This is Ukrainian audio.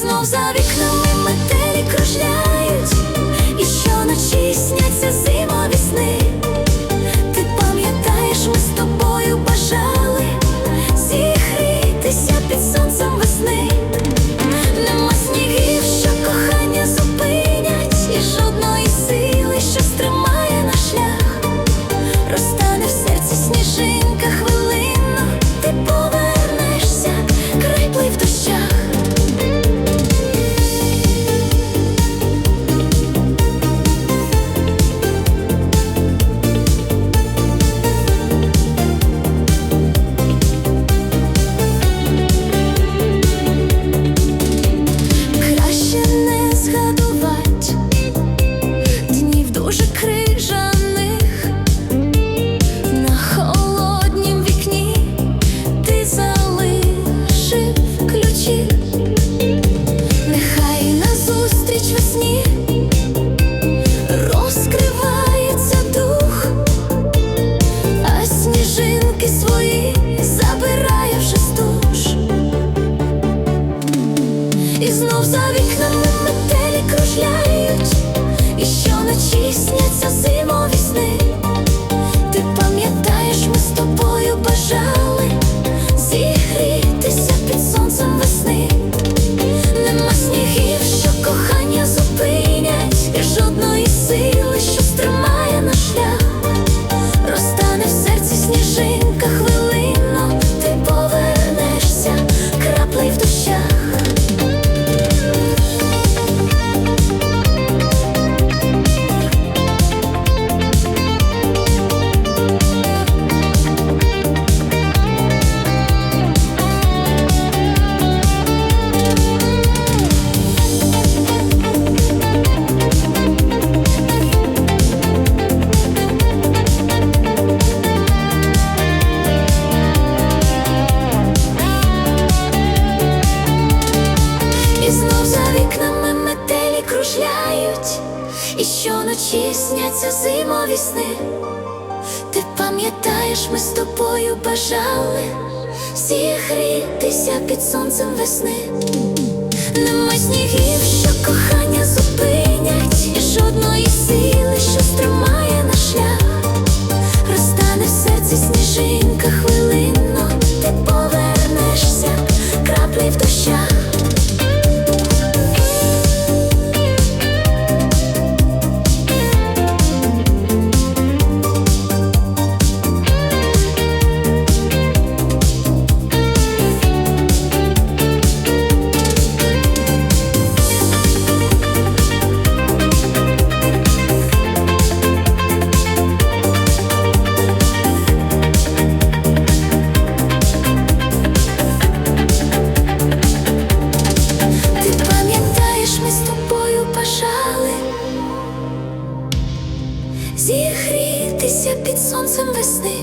знов за вікном. весні. і щоночі сняться зимові сни? Ти пам'ятаєш, ми з тобою бажали зігрітися під сонцем весни, ну, нема снігів, що кохання зупинять, і жодної сили, що стримає на шлях, розтане в серці сніжин. I'm listening.